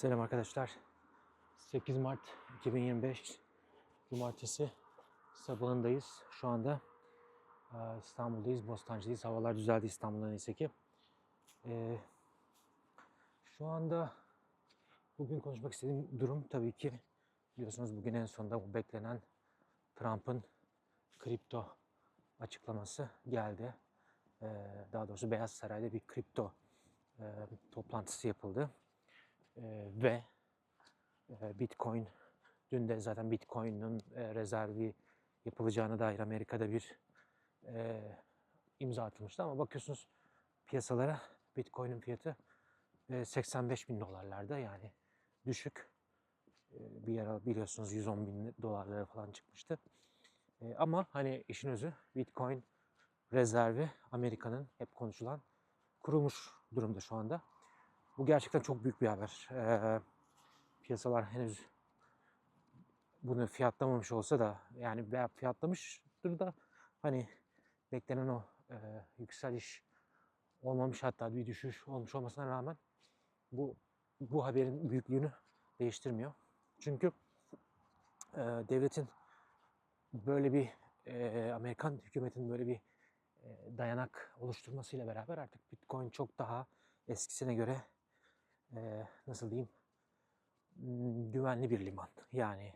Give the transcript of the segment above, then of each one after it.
Selam arkadaşlar. 8 Mart 2025 Cumartesi sabahındayız. Şu anda e, İstanbul'dayız, Bostancı'dayız. Havalar düzeldi İstanbul'da neyse ki. E, şu anda bugün konuşmak istediğim durum tabii ki biliyorsunuz bugün en sonunda bu beklenen Trump'ın kripto açıklaması geldi. E, daha doğrusu Beyaz Saray'da bir kripto e, toplantısı yapıldı. Ee, ve e, Bitcoin dün de zaten Bitcoin'in e, rezervi yapılacağına dair Amerika'da bir e, imza atılmıştı ama bakıyorsunuz piyasalara Bitcoin'in fiyatı e, 85 bin dolarlarda yani düşük. E, bir ara biliyorsunuz 110 bin dolarlara falan çıkmıştı. E, ama hani işin özü Bitcoin rezervi Amerika'nın hep konuşulan kurulmuş durumda şu anda. Bu gerçekten çok büyük bir haber. Ee, piyasalar henüz bunu fiyatlamamış olsa da yani veya fiyatlamıştır da hani beklenen o e, yükseliş olmamış hatta bir düşüş olmuş olmasına rağmen bu bu haberin büyüklüğünü değiştirmiyor. Çünkü e, devletin böyle bir e, Amerikan hükümetin böyle bir e, dayanak oluşturmasıyla beraber artık Bitcoin çok daha eskisine göre e, nasıl diyeyim güvenli bir liman. Yani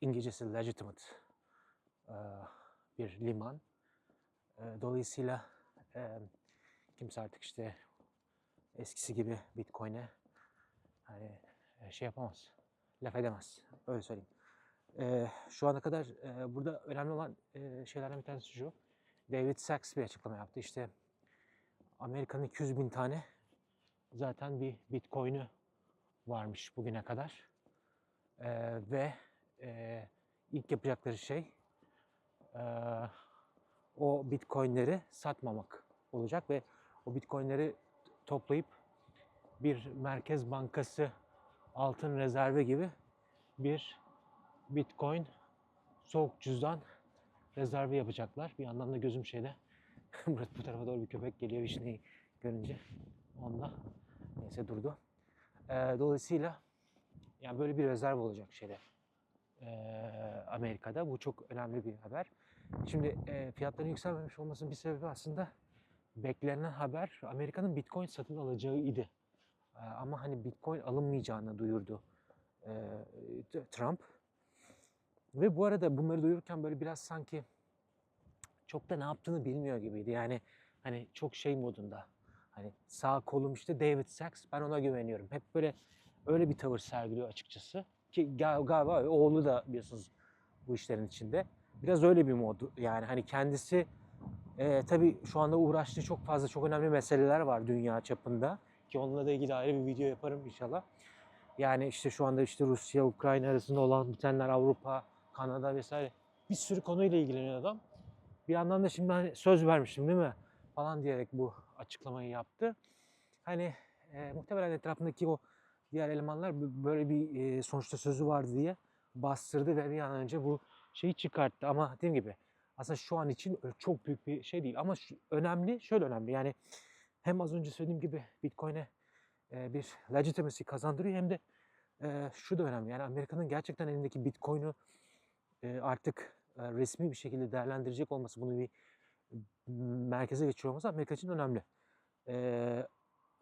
İngilizcesi legitimate e, bir liman. E, dolayısıyla e, kimse artık işte eskisi gibi Bitcoin'e hani e, şey yapamaz, laf edemez. Öyle söyleyeyim. E, şu ana kadar e, burada önemli olan e, şeylerden bir tanesi şu. David Sachs bir açıklama yaptı. İşte Amerika'nın 200 bin tane zaten bir Bitcoin'i varmış bugüne kadar. Ee, ve e, ilk yapacakları şey e, o Bitcoin'leri satmamak olacak ve o Bitcoin'leri toplayıp bir merkez bankası altın rezervi gibi bir Bitcoin soğuk cüzdan rezervi yapacaklar. Bir yandan da gözüm şeyde Murat bu tarafa doğru bir köpek geliyor vişneyi görünce. Onunla neyse durdu. Ee, dolayısıyla yani böyle bir rezerv olacak şeyde ee, Amerika'da. Bu çok önemli bir haber. Şimdi e, fiyatların yükselmemiş olmasının bir sebebi aslında beklenen haber Amerika'nın Bitcoin satın alacağıydı. Ee, ama hani Bitcoin alınmayacağını duyurdu e, Trump. Ve bu arada bunları duyururken böyle biraz sanki çok da ne yaptığını bilmiyor gibiydi. Yani hani çok şey modunda. Hani sağ kolum işte David Sachs ben ona güveniyorum. Hep böyle öyle bir tavır sergiliyor açıkçası. Ki gal- galiba oğlu da biliyorsunuz bu işlerin içinde. Biraz öyle bir mod yani hani kendisi e, tabii şu anda uğraştığı çok fazla çok önemli meseleler var dünya çapında. Ki onunla da ilgili ayrı bir video yaparım inşallah. Yani işte şu anda işte Rusya, Ukrayna arasında olan bitenler Avrupa, Kanada vesaire bir sürü konuyla ilgileniyor adam. Bir yandan da şimdi hani söz vermiştim değil mi? Falan diyerek bu açıklamayı yaptı. Hani e, muhtemelen etrafındaki o diğer elemanlar böyle bir e, sonuçta sözü vardı diye bastırdı ve bir an önce bu şeyi çıkarttı. Ama dediğim gibi aslında şu an için çok büyük bir şey değil. Ama şu, önemli, şöyle önemli. Yani hem az önce söylediğim gibi Bitcoin'e e, bir legitimacy kazandırıyor hem de e, şu da önemli. Yani Amerika'nın gerçekten elindeki Bitcoin'u e, artık e, resmi bir şekilde değerlendirecek olması, bunu bir merkeze geçiyor olması Amerika için önemli. E,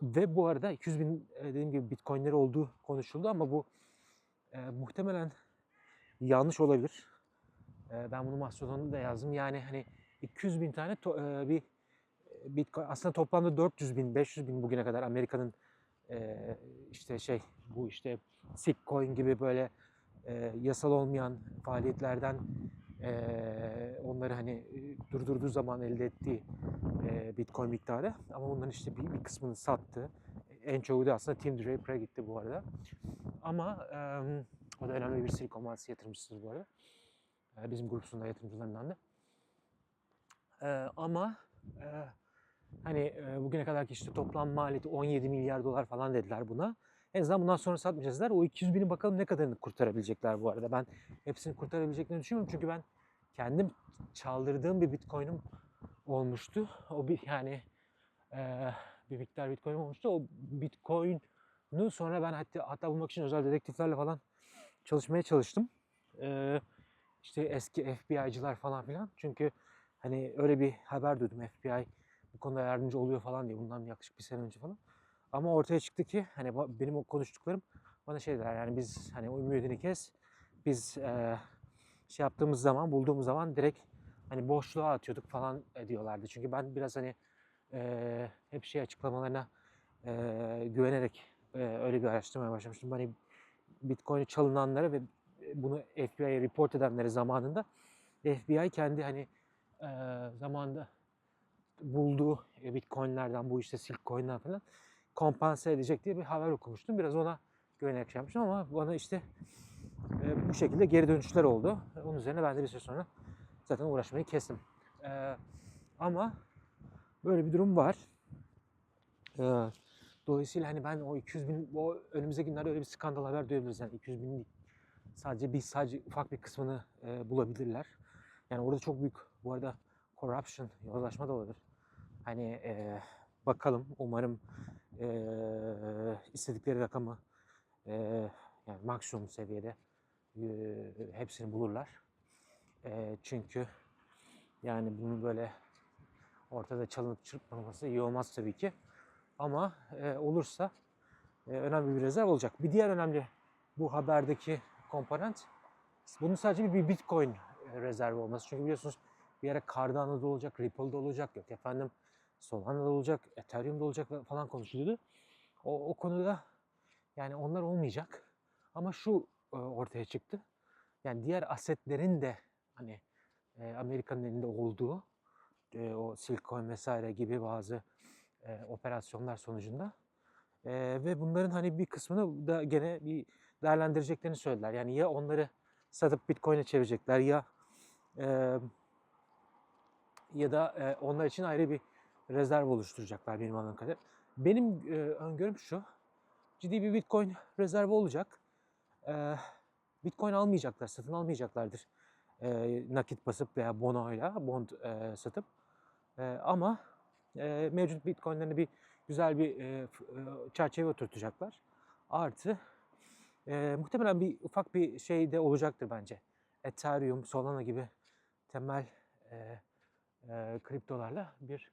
ve bu arada 200 bin e, dediğim gibi Bitcoin'leri olduğu konuşuldu ama bu e, muhtemelen yanlış olabilir. E, ben bunu Mastodon'da da yazdım. Yani hani 200 bin tane to- e, bir Bitcoin aslında toplamda 400 bin, 500 bin bugüne kadar Amerika'nın e, işte şey bu işte Sitcoin gibi böyle e, yasal olmayan faaliyetlerden e, onları hani e, durdurduğu zaman elde ettiği e, Bitcoin miktarı ama bunların işte bir, bir kısmını sattı. En çoğu da aslında Tim Draper'a gitti bu arada. Ama e, o da önemli bir Silikon Vadisi yatırımcısıdır bu arada. E, bizim grubunda yatırımcılarından da. E, ama e, hani e, bugüne kadarki işte toplam maliyeti 17 milyar dolar falan dediler buna. En azından bundan sonra satmayacağız dediler. O 200 bini bakalım ne kadarını kurtarabilecekler bu arada. Ben hepsini kurtarabileceklerini düşünmüyorum. Çünkü ben kendim çaldırdığım bir bitcoin'im olmuştu. O bir yani e, bir miktar bitcoin olmuştu. O bitcoin Bundan sonra ben hatta, hatta bulmak için özel dedektiflerle falan çalışmaya çalıştım. Ee, işte eski FBI'cılar falan filan. Çünkü hani öyle bir haber duydum FBI bu konuda yardımcı oluyor falan diye bundan yaklaşık bir sene önce falan. Ama ortaya çıktı ki hani benim o konuştuklarım bana şey dediler yani biz hani o ümidini kes. Biz eee, şey yaptığımız zaman bulduğumuz zaman direkt hani boşluğa atıyorduk falan e, diyorlardı. Çünkü ben biraz hani eee, hep şey açıklamalarına eee, güvenerek eee, öyle bir araştırmaya başlamıştım. Hani Bitcoin'i çalınanlara ve bunu FBI'ye report edenlere zamanında FBI kendi hani eee zamanında bulduğu e, Bitcoin'lerden bu işte Silk Coin'den falan kompanse edecek diye bir haber okumuştum. Biraz ona güvenerek şey yapmıştım ama bana işte e, bu şekilde geri dönüşler oldu. Onun üzerine ben de bir süre sonra zaten uğraşmayı kestim. E, ama böyle bir durum var. E, dolayısıyla hani ben o 200 bin, o önümüzdeki günlerde öyle bir skandal haber duyabiliriz. Yani 200 bin sadece bir sadece ufak bir kısmını e, bulabilirler. Yani orada çok büyük bu arada corruption, yozlaşma da olabilir. Hani e, bakalım umarım e, istedikleri rakamı e, yani maksimum seviyede e, hepsini bulurlar. E, çünkü yani bunu böyle ortada çalınıp çırpmaması iyi olmaz tabii ki. Ama e, olursa e, önemli bir rezerv olacak. Bir diğer önemli bu haberdeki komponent bunun sadece bir Bitcoin rezervi olması. Çünkü biliyorsunuz bir yere Cardano'da olacak, Ripple'da olacak, yok efendim Solana'da olacak, Ethereum'da olacak falan konuşuluyordu. O, o konuda yani onlar olmayacak. Ama şu e, ortaya çıktı. Yani diğer asetlerin de hani e, Amerika'nın elinde olduğu e, o Silcoin vesaire gibi bazı e, operasyonlar sonucunda e, ve bunların hani bir kısmını da gene bir değerlendireceklerini söylediler. Yani ya onları satıp Bitcoin'e çevirecekler ya e, ya da e, onlar için ayrı bir rezerv oluşturacaklar benim anladığım kadarıyla. Benim e, öngörüm şu. Ciddi bir Bitcoin rezervi olacak. E, Bitcoin almayacaklar, satın almayacaklardır. E, nakit basıp veya bonoyla, bond e, satıp. E, ama e, mevcut Bitcoin'lerini bir güzel bir e, e, çerçeve oturtacaklar. Artı e, muhtemelen bir ufak bir şey de olacaktır bence. Ethereum, Solana gibi temel e, e, kriptolarla bir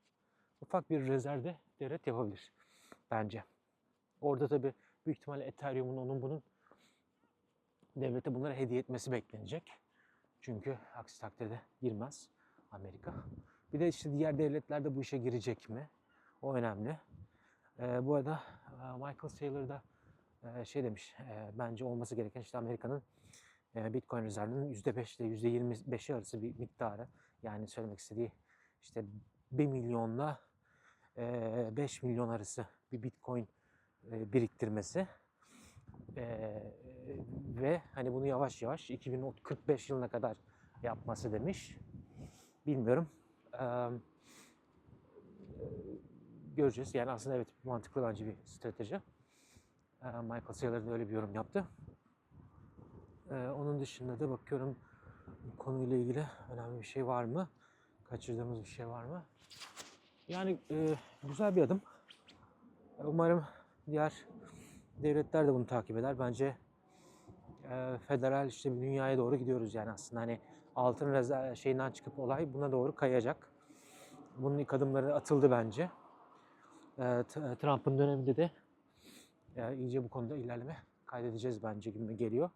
ufak bir rezervde devlet yapabilir bence. Orada tabii büyük ihtimalle Ethereum'un onun bunun devlete bunları hediye etmesi beklenecek. Çünkü aksi takdirde girmez Amerika. Bir de işte diğer devletler de bu işe girecek mi? O önemli. Ee, bu arada e, Michael Saylor da e, şey demiş, e, bence olması gereken işte Amerika'nın Bitcoin rezervinin %5 ile %25'i arası bir miktarı. Yani söylemek istediği işte 1 milyonla 5 milyon arası bir Bitcoin biriktirmesi. Ve hani bunu yavaş yavaş 2045 yılına kadar yapması demiş. Bilmiyorum. Göreceğiz. Yani aslında evet mantıklı bence bir strateji. Michael Saylor da öyle bir yorum yaptı. Onun dışında da bakıyorum konuyla ilgili önemli bir şey var mı? Kaçırdığımız bir şey var mı? Yani eee, güzel bir adım. Umarım diğer devletler de bunu takip eder. Bence eee, federal işte bir dünyaya doğru gidiyoruz yani aslında hani altın şeyinden çıkıp olay buna doğru kayacak. Bunun ilk adımları atıldı bence. Eee, T- Trump'ın döneminde de e, iyice bu konuda ilerleme kaydedeceğiz bence gibi geliyor.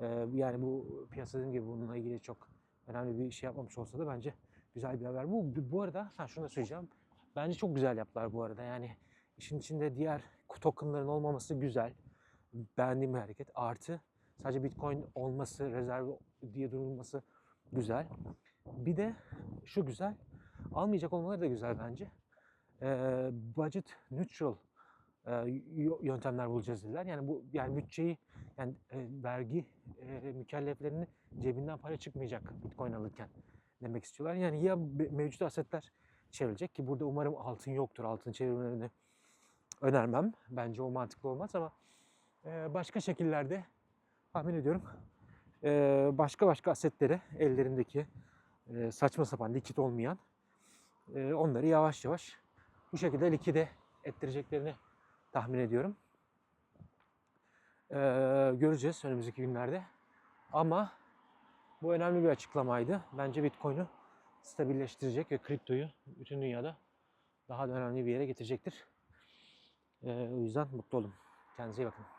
Eee, yani bu piyasa dediğim gibi bununla ilgili çok önemli bir şey yapmamış olsa da bence güzel bir haber. Bu bu arada ha şunu da söyleyeceğim. Bence çok güzel yaptılar bu arada. Yani işin içinde diğer tokenların olmaması güzel. Beğendiğim bir hareket. Artı sadece Bitcoin olması, rezerv diye durulması güzel. Bir de şu güzel. Almayacak olmaları da güzel bence. Eee budget neutral y- yöntemler bulacağız dediler. Yani bu yani bütçeyi yani e, vergi e, mükelleflerinin cebinden para çıkmayacak Bitcoin alırken demek istiyorlar. Yani ya mevcut asetler çevrilecek ki burada umarım altın yoktur. Altın çevirmelerini önermem. Bence o mantıklı olmaz ama e, başka şekillerde tahmin ediyorum e, başka başka asetleri ellerindeki e, saçma sapan likit olmayan onları yavaş yavaş bu şekilde likide ettireceklerini tahmin ediyorum. Göreceğiz önümüzdeki günlerde. Ama bu önemli bir açıklamaydı. Bence Bitcoin'i stabilleştirecek ve kriptoyu bütün dünyada daha da önemli bir yere getirecektir. Ee, o yüzden mutlu olun. Kendinize iyi bakın.